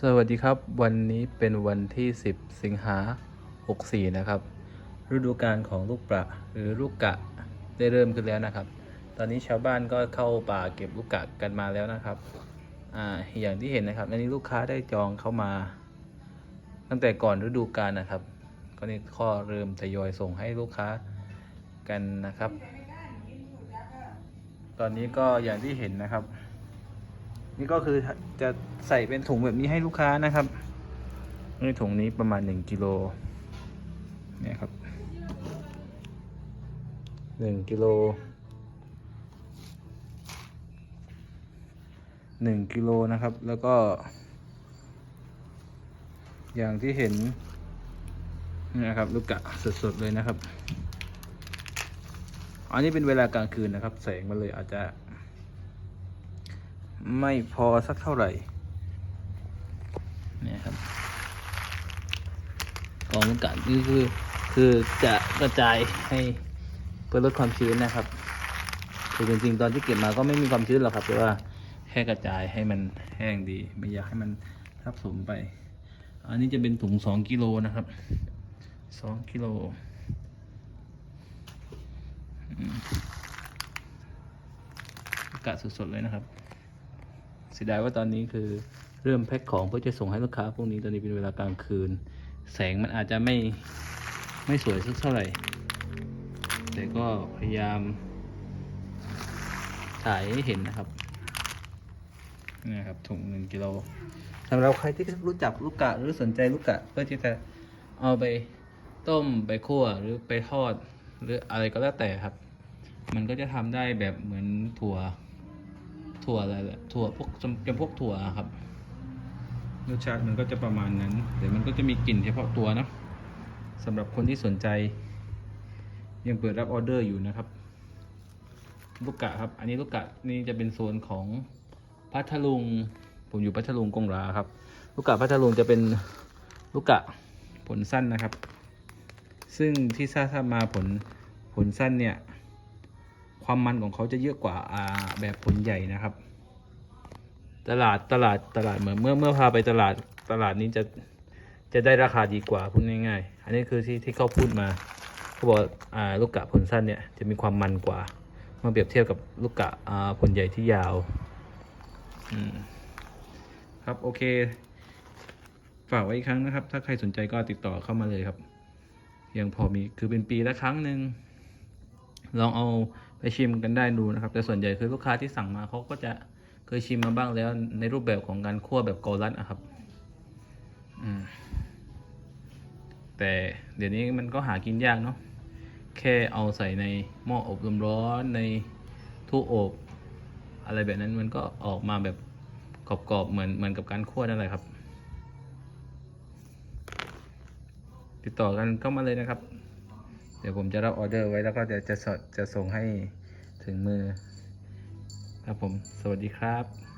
สวัสดีครับ วันนี้เป็นวันที่ 10 สิงหา 64 นะครับ ฤดูกาลของลูกปลาหรือลูกกะได้เริ่มขึ้นแล้วนะครับ ตอนนี้ชาวบ้านก็เข้าป่าเก็บลูกกะกันมาแล้วนะครับอ่าอย่างที่เห็นนะครับอันนี้ลูกค้าได้จองเข้ามา ตั้งแต่ก่อนฤดูกาลนะครับ ก็นี่ข้อเริ่มทยอยส่งให้ลูกค้ากันนะครับ ตอนนี้ก็อย่างที่เห็นนะครับ นี่ก็คือจะใส่เป็นถุงแบบนี้ให้ลูกค้านะครับในถุงนี้ประมาณ1กิโลเนี่ยครับ1กิโล1กิโลนะครับ แล้วก็ อย่างที่เห็นนี่นะครับ ลูกกะสดๆเลยนะครับ อันนี้เป็นเวลากลางคืนนะครับ แสงมันเลยอาจจะ ไม่พอสักเท่าไหร่เนี่ยครับกองลูกกะนี่คือคือจะกระจายให้เพื่อลดความชื้นนะครับคือจริงๆตอนที่เก็บมาก็ไม่มีความชื้นหรอกครับแต่ว่าแค่กระจายให้มันแห้งดี ไม่อยากให้มันทับถมไป อันนี้จะเป็นถุงสองกิโลนะครับสองกิโลอืมลูกกะสดๆเลยนะครับ เสียดายว่าตอนนี้คือเริ่มแพ็คของเพื่อจะส่งให้ลูกค้าพวกนี้ตอนนี้เป็นเวลากลางคืน แสงมันอาจจะไม่ไม่สวยสักเท่าไหร่ แต่ก็พยายามถ่ายให้เห็นนะครับนี่นะครับถุงหนึ่งกิโลสำหรับใครที่รู้จักลูกกะหรือสนใจลูกกะเพื่อที่จะเอาไปต้มไปคั่วหรือไปทอด หรืออะไรก็แล้วแต่ครับ มันก็จะทำได้แบบเหมือนถั่ว ถั่วอะไรแหละถั่วพวกจำพวกถั่วครับรสชาติมันก็จะประมาณนั้นแต่มันก็จะมีกลิ่นเฉพาะตัวนะสำหรับคนที่สนใจ ยังเปิดรับออเดอร์อยู่นะครับ ลูกกะครับ อันนี้ลูกกะนี่จะเป็นโซนของพัทลุง ผมอยู่พัทลุงกงราครับ ลูกกะพัทลุงจะเป็นลูกกะผลสั้นนะครับ ซึ่งที่ทราบทราบมาผลผลสั้นเนี่ย ความมันของเขาจะเยอะกว่าอ่าแบบผลใหญ่นะครับ ตลาดตลาดตลาดเหมือนเมื่อเมื่อพาไปตลาดตลาดนี้จะจะได้ราคาดีกว่าพูดง่ายๆ อันนี้คือที่ที่เขาพูดมาเขาบอกอ่าลูกกะผลสั้นเนี่ยจะมีความมันกว่าเมื่อเปรียบเทียบกับลูกกะอ่าผลใหญ่ที่ยาวอืมครับโอเค ฝากไว้อีกครั้งนะครับ ถ้าใครสนใจก็ติดต่อเข้ามาเลยครับ ยังพอมีคือเป็นปีละครั้งหนึ่งลองเอา ไปชิมกันได้ดูนะครับ แต่ส่วนใหญ่คือลูกค้าที่สั่งมาเขาก็จะเคยชิมมาบ้างแล้วในรูปแบบของการคั่วแบบเกาลัดอะครับแต่เดี๋ยวนี้มันก็หากินยากเนาะแค่เอาใส่ในหม้ออบลมร้อนในตู้อบอะไรแบบนั้นมันก็ออกมาแบบกรอบๆเหมือนเหมือนกับการคั่วนั่นแหละครับ ติดต่อกันเข้ามาเลยนะครับ เดี๋ยวผมจะรับออเดอร์ไว้แล้วก็จะจะสดจะส่งให้ถึงมือ ครับผม สวัสดีครับ